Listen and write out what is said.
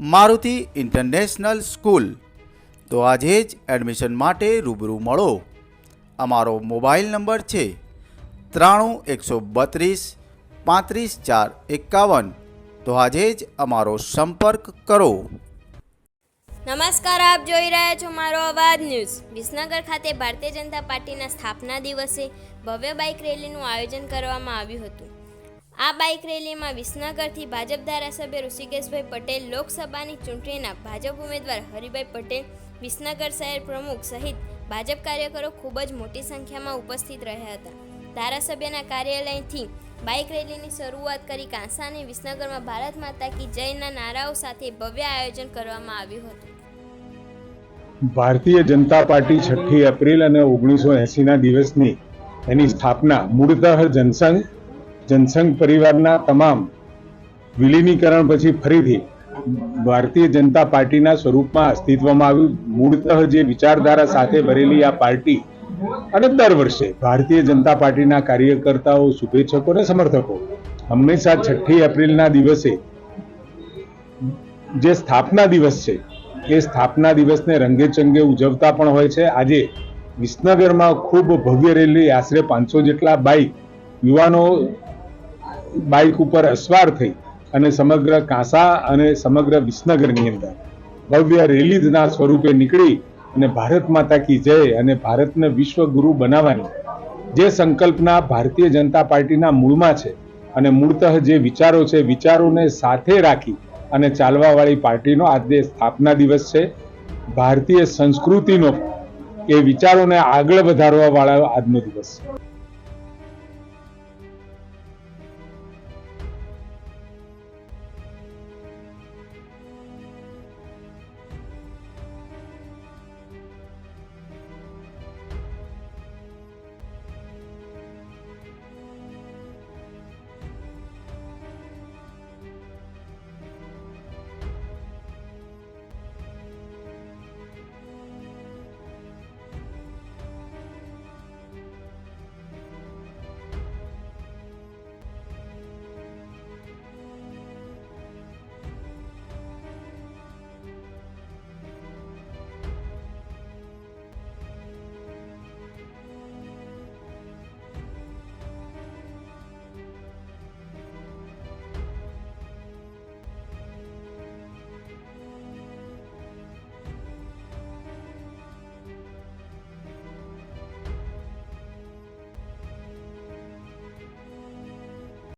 Maruti international school. તો આજે જ એડમિશન માટે રૂબરૂ મળો. અમારો મોબાઈલ નંબર છે ત્રાણું એકસો બત્રીસ પાંત્રીસ ચાર એકાવન. તો આજે જ અમારો સંપર્ક કરો. નમસ્કાર, આપ જોઈ રહ્યા છો મારો અવાજ ન્યૂઝ. વિસનગર ખાતે ભારતીય જનતા પાર્ટીના સ્થાપના દિવસે ભવ્ય બાઇક રેલીનું આયોજન કરવામાં આવ્યું હતું. આ બાઇક રેલીમાં વિસનગરથી ભાજપ ધારાસભ્ય ઋષિકેશભાઈ પટેલ, લોકસભાની ચૂંટણીના ભાજપ ઉમેદવાર હરિભાઈ પટેલ, વિસનગર શહેર પ્રમુખ સહિત ભાજપ કાર્યકરો ખૂબ જ મોટી સંખ્યામાં ઉપસ્થિત રહ્યા હતા. ધારાસભ્યના કાર્યાલયથી બાઇક રેલીની શરૂઆત કરી કાંસાને વિસનગરમાં ભારત માતા કી જયના નારાઓ સાથે ભવ્ય આયોજન કરવામાં આવ્યું હતું. ભારતીય જનતા પાર્ટી છઠ્ઠી એપ્રિલ અને ઓગણીસો એંસીના દિવસની એની સ્થાપના મૂળતઃ જનસંઘ જનસંઘ પરિવારના તમામ વિલીનીકરણ પછી ફરીથી ભારતીય જનતા પાર્ટીના સ્વરૂપમાં અસ્તિત્વમાં આવ્યું. મૂળતઃ જે વિચારધારા સાથે ભરેલી આ પાર્ટી અને દર વર્ષે ભારતીય જનતા પાર્ટીના કાર્યકર્તાઓ, શુભેચ્છકો અને સમર્થકો હંમેશા છઠ્ઠી એપ્રિલના દિવસે જે સ્થાપના દિવસ છે, એ સ્થાપના દિવસને રંગે ચંગે ઉજવતા પણ હોય છે. આજે વિસનગરમાં ખૂબ ભવ્ય રેલી, આશરે પાંચસો જેટલા બાઇક યુવાનો બાઇક ઉપર અસવાર થઈ અને સમગ્ર કાંસા અને સમગ્ર વિસનગરની અંદર ભવ્ય રેલીના સ્વરૂપે નીકળી અને ભારત માતા કી જય અને ભારતને વિશ્વગુરુ બનાવવાની જે સંકલ્પના ભારતીય જનતા પાર્ટીના મૂળમાં છે અને મૂળતઃ જે વિચારો છે, વિચારોને સાથે રાખી અને ચાલવાવાળી પાર્ટીનો આજે સ્થાપના દિવસ છે. ભારતીય સંસ્કૃતિનો એ વિચારોને આગળ વધારવાવાળા આજનો દિવસ છે.